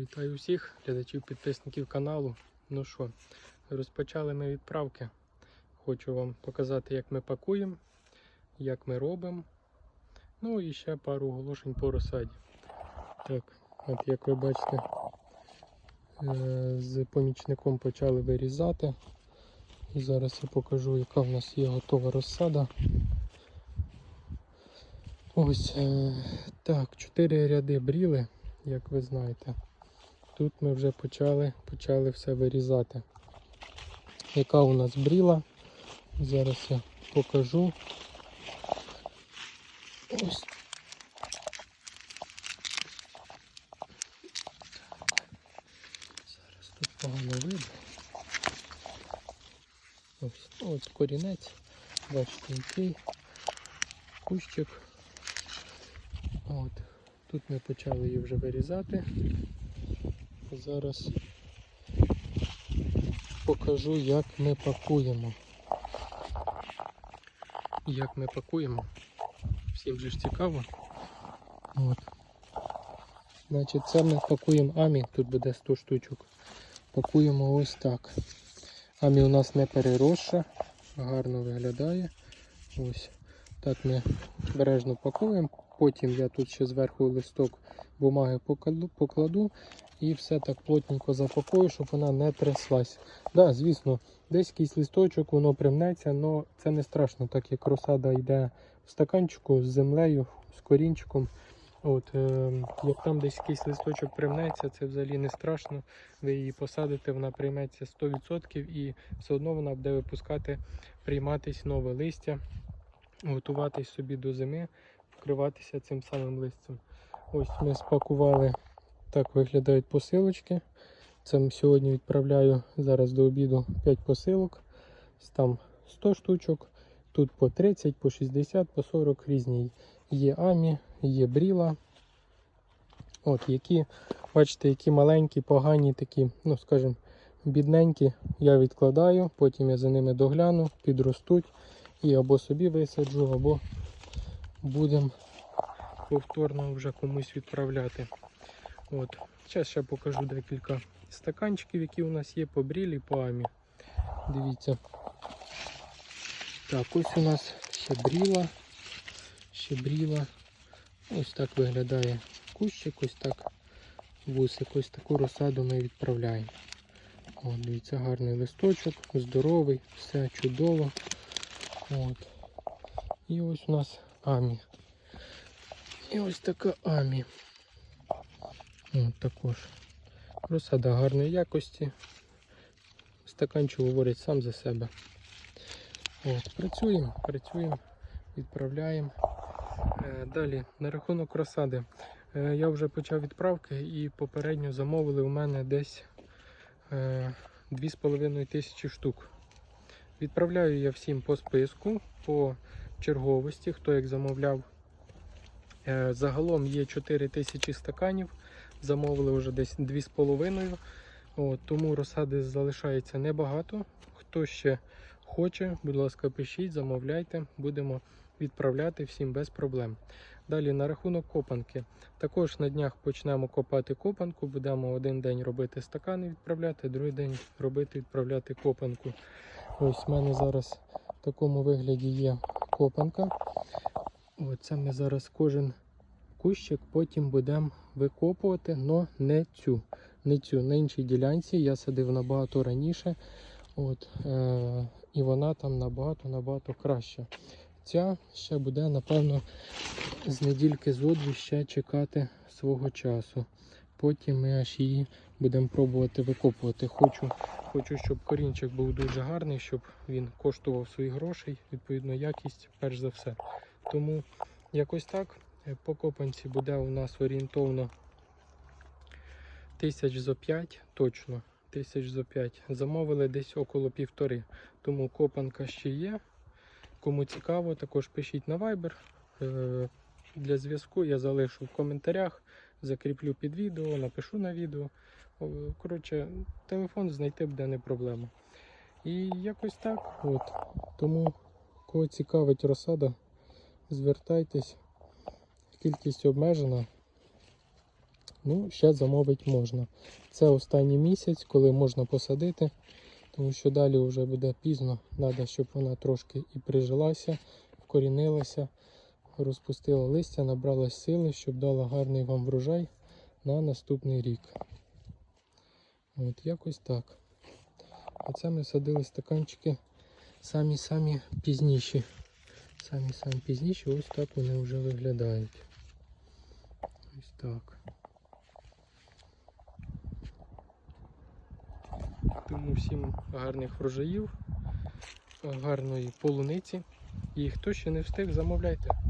Вітаю всіх глядачів, підписників каналу. Ну що, розпочали ми відправки. Хочу вам показати, як ми пакуємо, як ми робимо. Ну і ще пару оголошень по розсаді. Так, от як ви бачите, е, з помічником почали вирізати. І зараз я покажу, яка в нас є готова розсада. Ось е, так, чотири ряди бріли, як ви знаєте. Тут ми вже почали, почали все вирізати. Яка у нас бріла? Зараз я покажу. Ось. Зараз тут погано видно. Ось, ось корінець. Бачите, який кущик. От. Тут ми почали її вже вирізати. Зараз покажу, як ми пакуємо. Як ми пакуємо. Всім же ж цікаво. От. Значить, це ми пакуємо амі, тут буде 100 штучок. Пакуємо ось так. Амі у нас не переросша, гарно виглядає. Ось так ми бережно пакуємо. Потім я тут ще зверху листок бумаги покладу, і все так плотненько запакую, щоб вона не тряслась. Да, звісно, десь якийсь листочок, воно примнеться, але це не страшно, так як розсада йде в стаканчику з землею, з корінчиком. От, е, Як там десь якийсь листочок примнеться, це взагалі не страшно. Ви її посадите, вона прийметься 100% і все одно вона буде випускати, прийматись нове листя, готуватись собі до зими, вкриватися цим самим листям. Ось ми спакували, так виглядають посилочки. Це сьогодні відправляю зараз до обіду 5 посилок. Там 100 штучок, тут по 30, по 60, по 40 різні. Є амі, є бріла. От, які, бачите, які маленькі, погані, такі, ну скажімо, бідненькі, я відкладаю, потім я за ними догляну, підростуть і або собі висаджу, або будемо повторно вже комусь відправляти. От. Зараз ще покажу декілька стаканчиків, які у нас є по брілі, по амі. Дивіться. Так, ось у нас ще бріла. Ще бріла. Ось так виглядає кущик, ось так вусик. Ось таку розсаду ми відправляємо. О, дивіться, гарний листочок, здоровий, все чудово. От. І ось у нас амі. І ось така амі. От також. Розсада гарної якості. Стаканчик говорить сам за себе. От, Працюємо, працюємо, відправляємо. Е, Далі, на рахунок розсади. Е, Я вже почав відправки і попередньо замовили у мене десь е, 2,5 тисячі штук. Відправляю я всім по списку, по черговості, хто як замовляв. Е, Загалом є 4 тисячі стаканів, замовили вже десь 2,5. От, Тому розсади залишається небагато. Хто ще хоче, будь ласка, пишіть, замовляйте, будемо відправляти всім без проблем. Далі на рахунок копанки. Також на днях почнемо копати копанку, будемо один день робити стакани, відправляти, другий день робити відправляти копанку. Ось в мене зараз в такому вигляді є копанка. Оце ми зараз кожен кущик потім будемо викопувати, але не цю. Не цю. На іншій ділянці я садив набагато раніше. От, е- І вона там набагато-набагато краща. Ця ще буде, напевно, з недільки зо дві ще чекати свого часу. Потім ми аж її будемо пробувати викопувати. Хочу, хочу, щоб корінчик був дуже гарний, щоб він коштував своїх грошей, відповідно, якість, перш за все. Тому якось так. Е, По копанці буде у нас орієнтовно тисяч зо 5, точно. Тисяч зо 5. Замовили десь около півтори. Тому копанка ще є. Кому цікаво, також пишіть на Viber. Е, Для зв'язку я залишу в коментарях, закріплю під відео, напишу на відео. О, Коротше, телефон знайти буде не проблема. І якось так. От. Тому, кого цікавить розсада, звертайтесь. Кількість обмежена. Ну, ще замовити можна. Це останній місяць, коли можна посадити, тому що далі вже буде пізно. Треба, щоб вона трошки і прижилася, вкорінилася, розпустила листя, набралась сили, щоб дала гарний вам врожай на наступний рік. От якось так. А це ми садили стаканчики самі-самі пізніші. Самі-самі пізніші, ось так вони вже виглядають. Ось так. Тому всім гарних врожаїв, гарної полуниці. І хто ще не встиг, замовляйте.